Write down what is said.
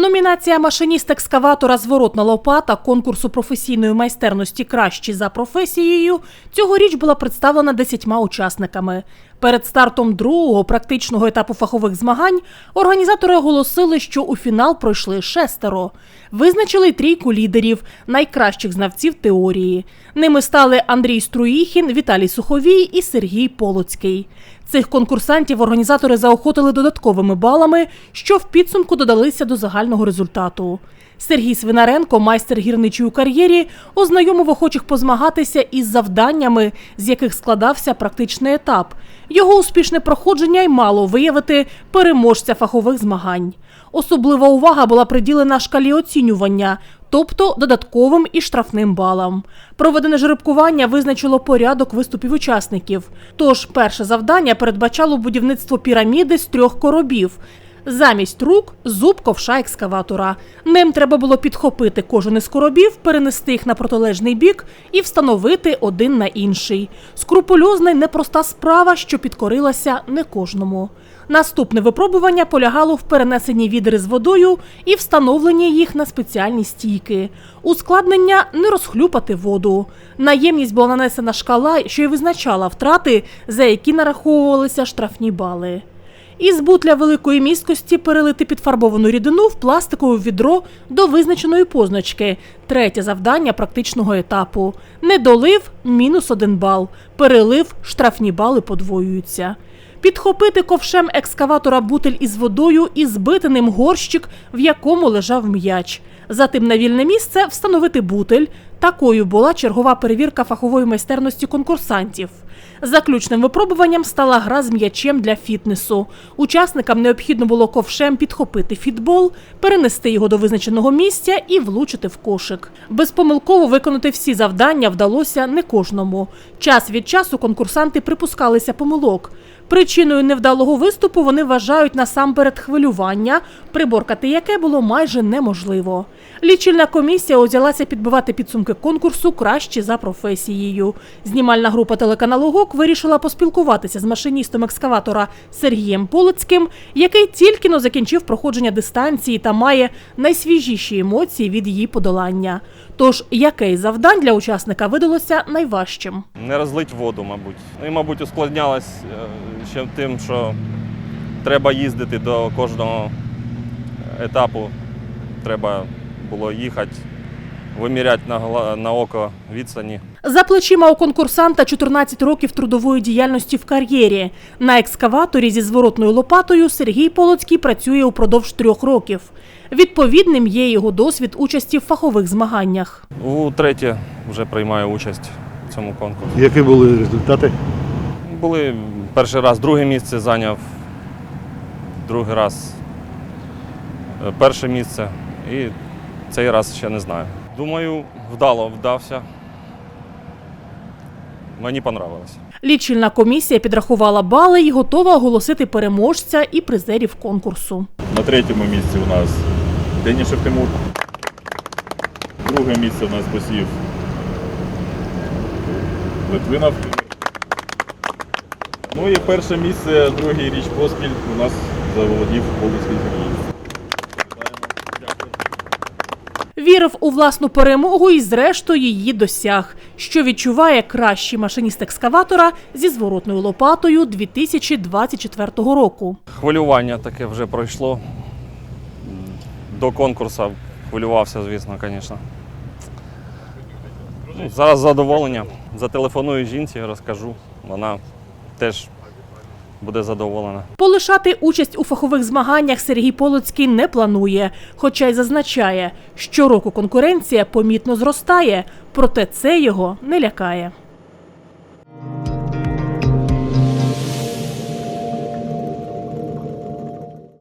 Номінація машиніст екскаватора Зворотна лопата конкурсу професійної майстерності кращі за професією цьогоріч була представлена десятьма учасниками. Перед стартом другого практичного етапу фахових змагань організатори оголосили, що у фінал пройшли шестеро. Визначили трійку лідерів, найкращих знавців теорії. Ними стали Андрій Струїхін, Віталій Суховій і Сергій Полоцький. Цих конкурсантів організатори заохотили додатковими балами, що в підсумку додалися до загального результату. Сергій Свинаренко, майстер гірничої у кар'єрі, ознайомив охочих позмагатися із завданнями, з яких складався практичний етап. Його успішне проходження й мало виявити переможця фахових змагань. Особлива увага була приділена шкалі оцінювання, тобто додатковим і штрафним балам. Проведене жеребкування визначило порядок виступів учасників. Тож перше завдання передбачало будівництво піраміди з трьох коробів. Замість рук зуб ковша екскаватора. Ним треба було підхопити кожен із коробів, перенести їх на протилежний бік і встановити один на інший. Скрупульозна й непроста справа, що підкорилася не кожному. Наступне випробування полягало в перенесенні відри з водою і встановленні їх на спеціальні стійки. Ускладнення не розхлюпати воду. Наємність була нанесена шкала, що й визначала втрати, за які нараховувалися штрафні бали. Із бутля великої місткості перелити підфарбовану рідину в пластикове відро до визначеної позначки. Третє завдання практичного етапу. Не долив мінус один бал. Перелив штрафні бали подвоюються. Підхопити ковшем екскаватора бутель із водою і збити ним горщик, в якому лежав м'яч. Затим на вільне місце встановити бутель. Такою була чергова перевірка фахової майстерності конкурсантів. Заключним випробуванням стала гра з м'ячем для фітнесу. Учасникам необхідно було ковшем підхопити фітбол, перенести його до визначеного місця і влучити в кошик. Безпомилково виконати всі завдання вдалося не кожному. Час від часу конкурсанти припускалися помилок. Причиною невдалого виступу вони вважають насамперед хвилювання, приборкати яке було майже неможливо. Лічильна комісія узялася підбивати підсумки конкурсу краще за професією. Знімальна група телеканалу ГОК вирішила поспілкуватися з машиністом екскаватора Сергієм Полицьким, який тільки но закінчив проходження дистанції та має найсвіжіші емоції від її подолання. Тож, яке завдань для учасника видалося найважчим? Не розлить воду, мабуть. Ну і, мабуть, ускладнялось е, ще тим, що треба їздити до кожного етапу. Треба було їхати, виміряти на, на око відстані. За плечима у конкурсанта 14 років трудової діяльності в кар'єрі. На екскаваторі зі зворотною лопатою Сергій Полоцький працює упродовж трьох років. Відповідним є його досвід участі в фахових змаганнях. У третє вже приймаю участь в цьому конкурсі. Які були результати? Були перший раз друге місце зайняв, другий раз е, перше місце і цей раз ще не знаю. Думаю, вдало вдався. Мені понравилось. Лічильна комісія підрахувала бали і готова оголосити переможця і призерів конкурсу. На третьому місці у нас Денішев Тимур. Друге місце у нас посів Литвинов. Ну і перше місце, другий річ поспіль у нас заволодів Полицький Сергій. Вірив у власну перемогу і, зрештою, її досяг, що відчуває кращий машиніст екскаватора зі зворотною лопатою 2024 року. Хвилювання таке вже пройшло. До конкурсу хвилювався, звісно, звісно. Ну, зараз задоволення. Зателефоную жінці, розкажу. Вона теж буде задоволена. Полишати участь у фахових змаганнях Сергій Полоцький не планує, хоча й зазначає, щороку конкуренція помітно зростає, проте це його не лякає.